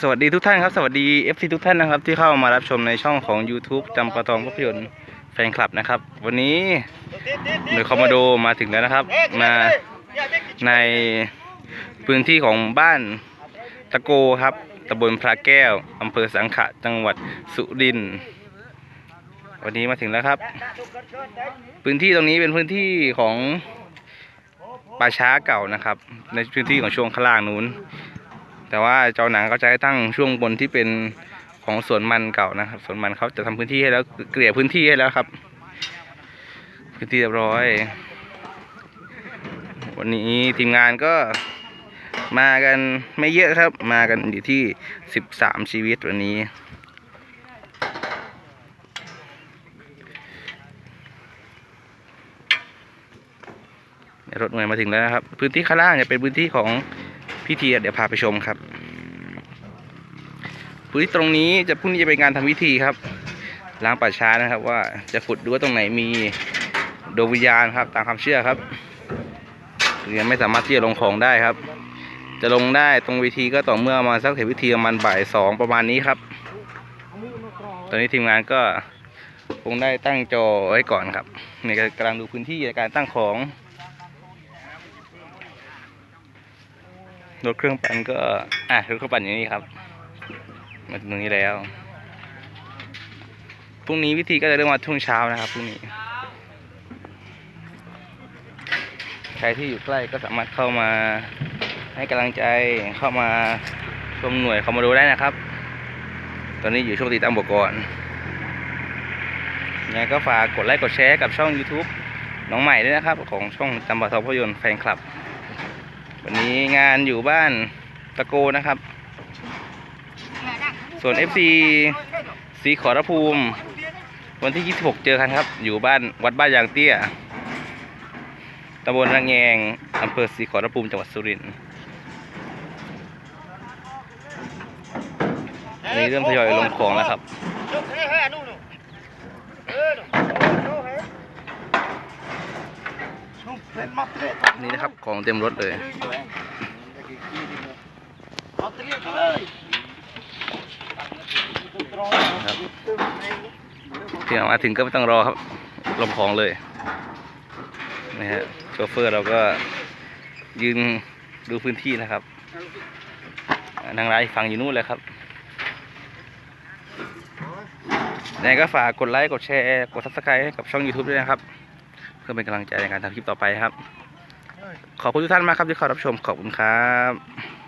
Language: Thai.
สวัสดีทุกท่านครับสวัสดี FC ทุกท่านนะครับ ที่เข้ามารับชมในช่องของ YouTube จำปาทองภาพยนตร์แฟนคลับนะครับ วันนี้หน่วยคอมมานโดมาถึงแล้วนะครับ มาในพื้นที่ของบ้านตะโกครับตำบลพระแก้วอำเภอสังขะจังหวัดสุรินทร์วันนี้มาถึงแล้วครับ พื้นที่ตรงนี้เป็นพื้นที่ของป่าช้าเก่านะครับ ในพื้นที่ของช่วงข้างล่างนู้น แต่ว่าเจ้าหนังก็จะให้ตั้งช่วงบนที่เป็นของสวนมันเก่านะครับสวนมันเขาจะทำพื้นที่ให้แล้วเกลี่ยพื้นที่ให้แล้วครับ พื้นที่เรียบร้อย วันนี้ทีมงานก็มากันไม่เยอะครับ มากันอยู่ที่สิบสามชีวิตวันนี้รถหน่วยมาถึงแล้วนะครับ พื้นที่ข้างล่างจะเป็นพื้นที่ของ พิธีเดี๋ยวพาไปชมครับพื้นที่ตรงนี้จะพรุ่งนี้จะเป็นการทำพิธีครับล้างป่าช้านะครับ ว่าจะขุดดูว่าตรงไหนมีดวงวิญญาณครับ ตามความเชื่อครับยังไม่สามารถที่จะลงของได้ครับ จะลงได้ตรงเวทีก็ต่อเมื่อมาสักเสร็จพิธีประมาณบ่ายสองประมาณนี้ครับ ตอนนี้ทีมงานก็คงได้ตั้งจอไว้ก่อนครับในี่ก็กำลังดูพื้นที่ในการตั้งของ รถเครื่องปั่นก็ อะรถเครื่องปั่นอย่างนี้ครับ มาถึงตรงนี้แล้ว พรุ่งนี้วิธีก็จะเริ่มมาทุ่งเช้านะครับพรุ่งนี้ ใครที่อยู่ใกล้ก็สามารถเข้ามาให้กำลังใจเข้ามาชมหน่วยคอมมานโดได้นะครับ ตอนนี้อยู่ช่วงติดตามอุปกรณ์ยังไงก็ฝากกดไลค์กดแชร์กับช่อง YouTube น้องใหม่ด้วยนะครับ ของช่องจำปาทอภาพยนตร์แฟนคลับ วันนี้งานอยู่บ้านตะโกนะครับ ส่วน FC สีขอรภูมิ วันที่ 26 เจอกันครับ อยู่บ้านวัดบ้านยางเตี้ยตำบลระแงงอำเภอสีขอรภูมิจังหวัดสุรินทร์อันนี้เริ่มทยอยลงของแล้วครับ นะครับของเต็มรถเลย ครับที่มาถึงก็ไม่ต้องรอครับลงของเลยนะฮะโชเฟอร์เราก็ยืนดูพื้นที่นะครับอ่านางร้ายฟังอยู่นู่นเลยครับยังไงก็ฝากกดไลค์ กดแชร์ กดซับสไครต์ให้กับช่อง YouTube ด้วยนะครับ เพื่อเป็นกำลังใจในการทำคลิปต่อไปครับ ขอบคุณทุกท่านมากครับที่เข้ารับชมขอบคุณครับ